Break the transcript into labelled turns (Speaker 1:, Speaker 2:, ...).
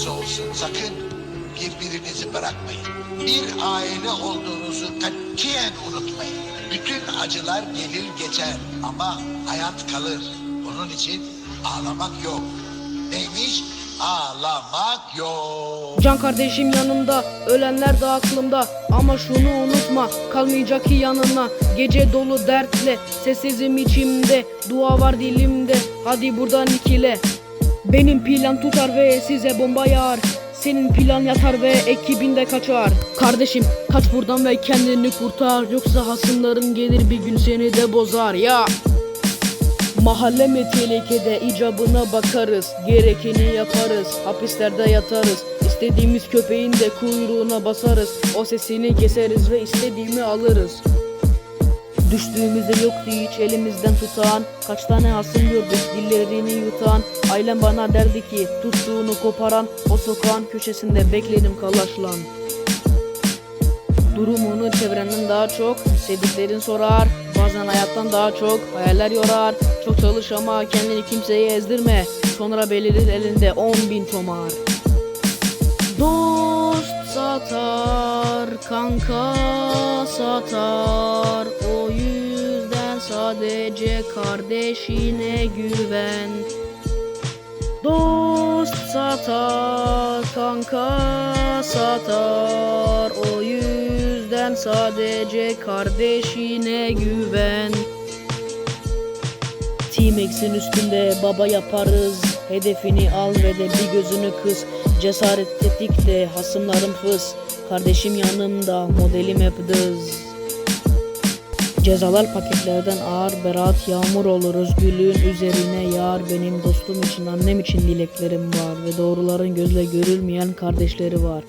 Speaker 1: olursa olsun sakın birbirinizi bırakmayın. Bir aile olduğunuzu katiyen unutmayın. Bütün acılar gelir geçer ama hayat kalır. Onun için ağlamak yok. Neymiş? Ağlamak yok.
Speaker 2: Can kardeşim yanımda, ölenler de aklımda Ama şunu unutma, kalmayacak ki yanına Gece dolu dertle, sessizim içimde Dua var dilimde, hadi buradan ikile Benim plan tutar ve size bomba yağar. Senin plan yatar ve ekibinde kaçar. Kardeşim kaç buradan ve kendini kurtar. Yoksa hasımların gelir bir gün seni de bozar. Ya! Mahalle mi tehlikede? İcabına bakarız. Gerekeni yaparız. Hapislerde yatarız. İstediğimiz köpeğin de kuyruğuna basarız. O sesini keseriz ve istediğimi alırız Düştüğümüzde yoktu hiç elimizden tutan Kaç tane hasım gördük dillerini yutan. Ailem bana derdi ki tuttuğunu koparan O sokağın köşesinde bekledim kalaşlan. Durumunu çevrenden daha çok Sevdiklerin sorar Bazen hayattan daha çok Hayaller yorar. Çok çalış ama kendini kimseye ezdirme Sonra belirir elinde on bin tomar. Dost satar Kanka satar sadece kardeşine güven. Dost satar, kanka satar. O yüzden sadece kardeşine güven. T-Max'in üstünde baba yaparız. Hedefini al ve de bir gözünü kız Cesaret tetik de hasımlarım fıs. Kardeşim yanımda modelim hep dız Cezalar paketlerden ağır beraat yağmur olur özgürlüğün üzerine yağar benim dostum için annem için dileklerim var ve doğruların gözle görülmeyen kardeşleri var.